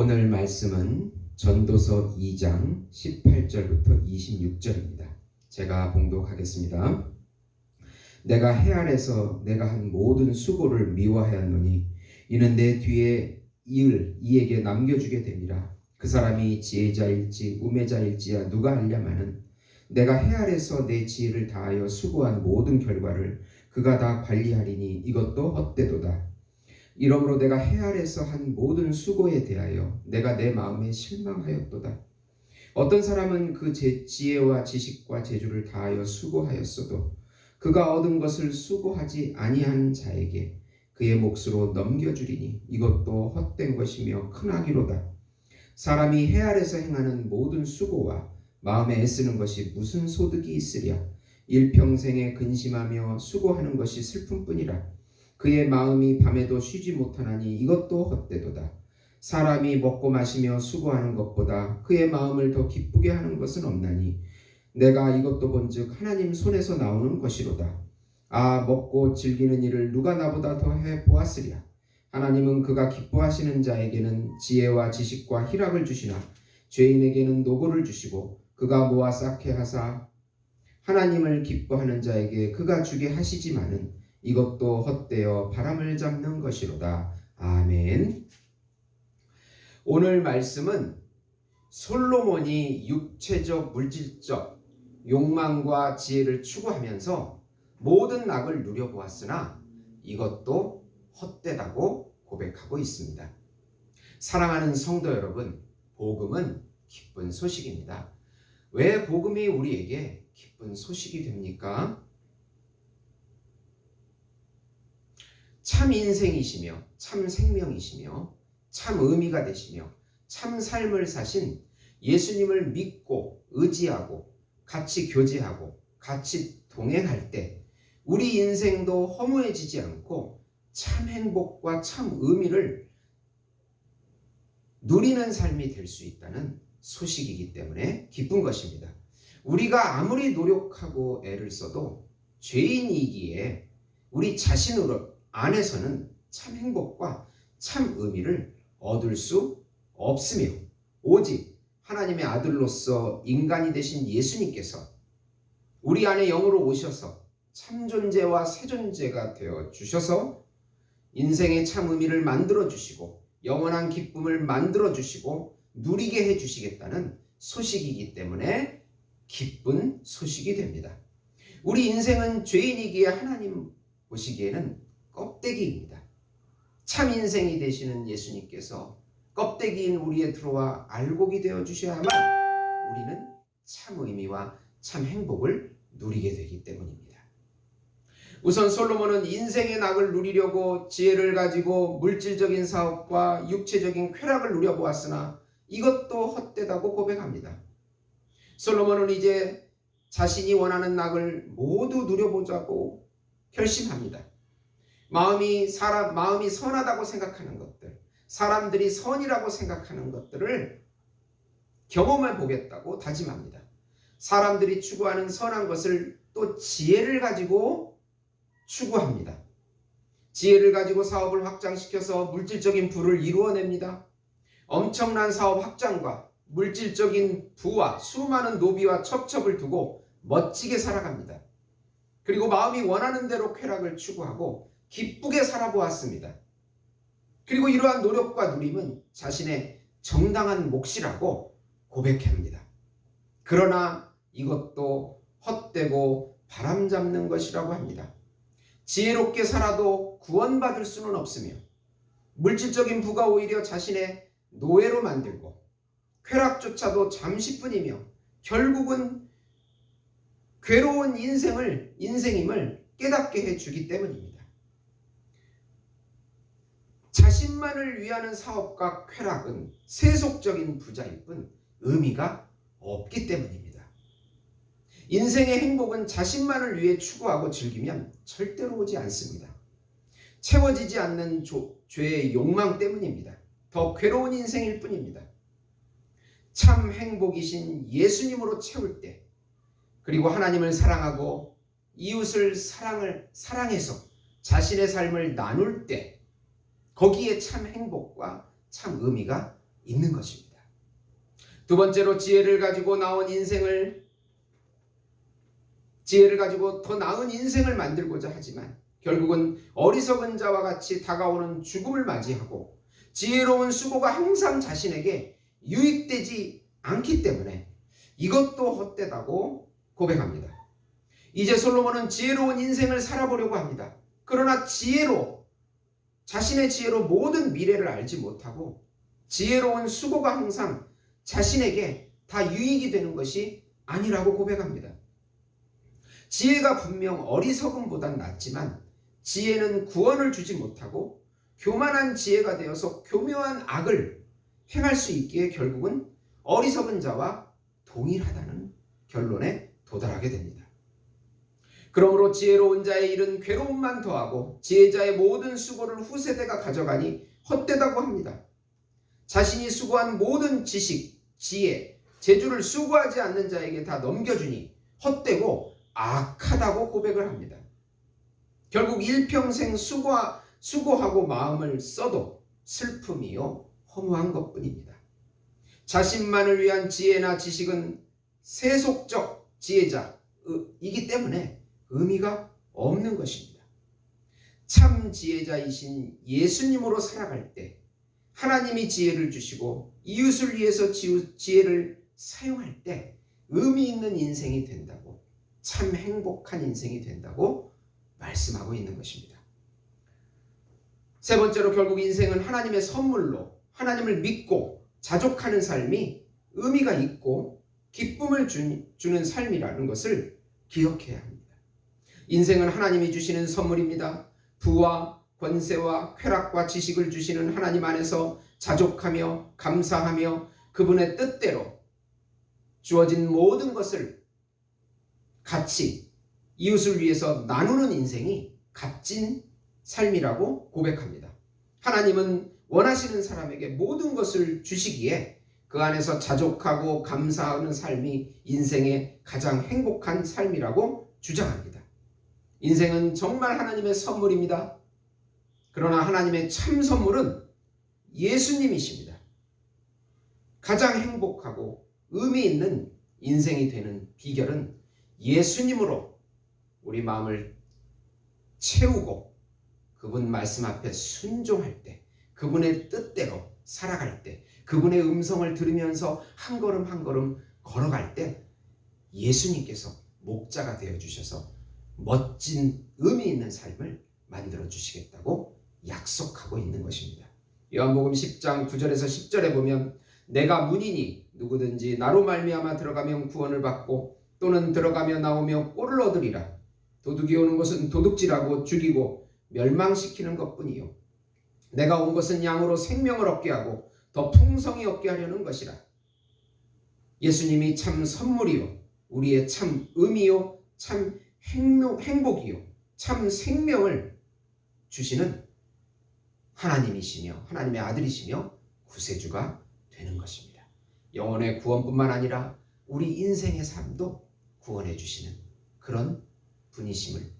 오늘 말씀은 전도서 2장 18절부터 26절입니다. 제가 봉독하겠습니다. 내가 해 아래서 내가 한 모든 수고를 미워하였노니 이는 내 뒤에 이을 이에게 남겨주게 됨이라 그 사람이 지혜자일지 우매자일지야 누가 알려마는 내가 해 아래서 내 지혜를 다하여 수고한 모든 결과를 그가 다 관리하리니 이것도 헛되도다. 이러므로 내가 해 아래서 한 모든 수고에 대하여 내가 내 마음에 실망하였도다. 어떤 사람은 그 제 지혜와 지식과 재주를 다하여 수고하였어도 그가 얻은 것을 수고하지 아니한 자에게 그의 몫으로 넘겨주리니 이것도 헛된 것이며 크나기로다. 사람이 해 아래서 행하는 모든 수고와 마음에 애쓰는 것이 무슨 소득이 있으랴? 일평생에 근심하며 수고하는 것이 슬픔뿐이라. 그의 마음이 밤에도 쉬지 못하나니 이것도 헛되도다. 사람이 먹고 마시며 수고하는 것보다 그의 마음을 더 기쁘게 하는 것은 없나니 내가 이것도 본즉 하나님 손에서 나오는 것이로다. 아 먹고 즐기는 일을 누가 나보다 더 해 보았으랴. 하나님은 그가 기뻐하시는 자에게는 지혜와 지식과 희락을 주시나 죄인에게는 노고를 주시고 그가 모아 쌓게 하사 하나님을 기뻐하는 자에게 그가 주게 하시지만은 이것도 헛되어 바람을 잡는 것이로다. 아멘. 오늘 말씀은 솔로몬이 육체적 물질적 욕망과 지혜를 추구하면서 모든 낙을 누려보았으나 이것도 헛되다고 고백하고 있습니다. 사랑하는 성도 여러분, 복음은 기쁜 소식입니다. 왜 복음이 우리에게 기쁜 소식이 됩니까? 참 인생이시며 참 생명이시며 참 의미가 되시며 참 삶을 사신 예수님을 믿고 의지하고 같이 교제하고 같이 동행할 때 우리 인생도 허무해지지 않고 참 행복과 참 의미를 누리는 삶이 될 수 있다는 소식이기 때문에 기쁜 것입니다. 우리가 아무리 노력하고 애를 써도 죄인이기에 우리 자신으로 안에서는 참 행복과 참 의미를 얻을 수 없으며 오직 하나님의 아들로서 인간이 되신 예수님께서 우리 안에 영으로 오셔서 참 존재와 새 존재가 되어 주셔서 인생의 참 의미를 만들어 주시고 영원한 기쁨을 만들어 주시고 누리게 해 주시겠다는 소식이기 때문에 기쁜 소식이 됩니다. 우리 인생은 죄인이기에 하나님 보시기에는 껍데기입니다. 참 인생이 되시는 예수님께서 껍데기인 우리에 들어와 알곡이 되어 주셔야만 우리는 참 의미와 참 행복을 누리게 되기 때문입니다. 우선 솔로몬은 인생의 낙을 누리려고 지혜를 가지고 물질적인 사업과 육체적인 쾌락을 누려보았으나 이것도 헛되다고 고백합니다. 솔로몬은 이제 자신이 원하는 낙을 모두 누려보자고 결심합니다. 마음이 사람 마음이 선하다고 생각하는 것들, 사람들이 선이라고 생각하는 것들을 경험해 보겠다고 다짐합니다. 사람들이 추구하는 선한 것을 또 지혜를 가지고 추구합니다. 지혜를 가지고 사업을 확장시켜서 물질적인 부를 이루어냅니다. 엄청난 사업 확장과 물질적인 부와 수많은 노비와 첩첩을 두고 멋지게 살아갑니다. 그리고 마음이 원하는 대로 쾌락을 추구하고 기쁘게 살아보았습니다. 그리고 이러한 노력과 누림은 자신의 정당한 몫이라고 고백합니다. 그러나 이것도 헛되고 바람잡는 것이라고 합니다. 지혜롭게 살아도 구원받을 수는 없으며 물질적인 부가 오히려 자신의 노예로 만들고 쾌락조차도 잠시뿐이며 결국은 괴로운 인생을 인생임을 깨닫게 해주기 때문입니다. 자신만을 위하는 사업과 쾌락은 세속적인 부자일 뿐 의미가 없기 때문입니다. 인생의 행복은 자신만을 위해 추구하고 즐기면 절대로 오지 않습니다. 채워지지 않는 조, 죄의 욕망 때문입니다. 더 괴로운 인생일 뿐입니다. 참 행복이신 예수님으로 채울 때, 그리고 하나님을 사랑하고 이웃을 사랑을 사랑해서 자신의 삶을 나눌 때, 거기에 참 행복과 참 의미가 있는 것입니다. 두 번째로 지혜를 가지고 나온 인생을 지혜를 가지고 더 나은 인생을 만들고자 하지만 결국은 어리석은 자와 같이 다가오는 죽음을 맞이하고 지혜로운 수고가 항상 자신에게 유익되지 않기 때문에 이것도 헛되다고 고백합니다. 이제 솔로몬은 지혜로운 인생을 살아보려고 합니다. 그러나 지혜로 자신의 지혜로 모든 미래를 알지 못하고 지혜로운 수고가 항상 자신에게 다 유익이 되는 것이 아니라고 고백합니다. 지혜가 분명 어리석음보단 낫지만 지혜는 구원을 주지 못하고 교만한 지혜가 되어서 교묘한 악을 행할 수 있기에 결국은 어리석은 자와 동일하다는 결론에 도달하게 됩니다. 그러므로 지혜로운 자의 일은 괴로움만 더하고 지혜자의 모든 수고를 후세대가 가져가니 헛되다고 합니다. 자신이 수고한 모든 지식, 지혜, 재주를 수고하지 않는 자에게 다 넘겨주니 헛되고 악하다고 고백을 합니다. 결국 일평생 수고, 수고하고 마음을 써도 슬픔이요 허무한 것뿐입니다. 자신만을 위한 지혜나 지식은 세속적 지혜자이기 때문에 의미가 없는 것입니다. 참 지혜자이신 예수님으로 살아갈 때 하나님이 지혜를 주시고 이웃을 위해서 지혜를 사용할 때 의미 있는 인생이 된다고 참 행복한 인생이 된다고 말씀하고 있는 것입니다. 세 번째로 결국 인생은 하나님의 선물로 하나님을 믿고 자족하는 삶이 의미가 있고 기쁨을 주는 삶이라는 것을 기억해야 합니다. 인생은 하나님이 주시는 선물입니다. 부와 권세와 쾌락과 지식을 주시는 하나님 안에서 자족하며 감사하며 그분의 뜻대로 주어진 모든 것을 같이 이웃을 위해서 나누는 인생이 값진 삶이라고 고백합니다. 하나님은 원하시는 사람에게 모든 것을 주시기에 그 안에서 자족하고 감사하는 삶이 인생의 가장 행복한 삶이라고 주장합니다. 인생은 정말 하나님의 선물입니다. 그러나 하나님의 참 선물은 예수님이십니다. 가장 행복하고 의미 있는 인생이 되는 비결은 예수님으로 우리 마음을 채우고 그분 말씀 앞에 순종할 때, 그분의 뜻대로 살아갈 때, 그분의 음성을 들으면서 한 걸음 한 걸음 걸어갈 때 예수님께서 목자가 되어 주셔서 멋진 의미 있는 삶을 만들어 주시겠다고 약속하고 있는 것입니다. 요한복음 10장 9절에서 10절에 보면 내가 문이니 누구든지 나로 말미암아 들어가면 구원을 받고 또는 들어가며 나오며 꼴을 얻으리라. 도둑이 오는 것은 도둑질하고 죽이고 멸망시키는 것뿐이요. 내가 온 것은 양으로 생명을 얻게 하고 더 풍성히 얻게 하려는 것이라. 예수님이 참 선물이요. 우리의 참 의미요. 참 행복이요. 참 생명을 주시는 하나님이시며 하나님의 아들이시며 구세주가 되는 것입니다. 영혼의 구원뿐만 아니라 우리 인생의 삶도 구원해 주시는 그런 분이심을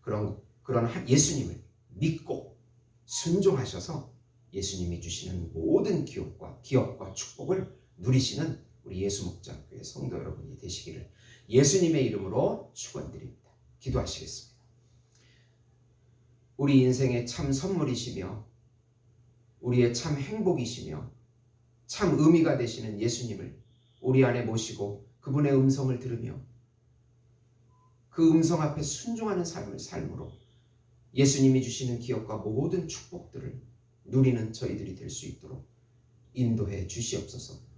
그런 그런 예수님을 믿고 순종하셔서 예수님이 주시는 모든 기업과 기업과 축복을 누리시는 우리 예수 목장교회 성도 여러분이 되시기를 예수님의 이름으로 축원드립니다. 기도하시겠습니다. 우리 인생의 참 선물이시며 우리의 참 행복이시며 참 의미가 되시는 예수님을 우리 안에 모시고 그분의 음성을 들으며 그 음성 앞에 순종하는 삶을 삶으로 예수님이 주시는 기업과 모든 축복들을 누리는 저희들이 될 수 있도록 인도해 주시옵소서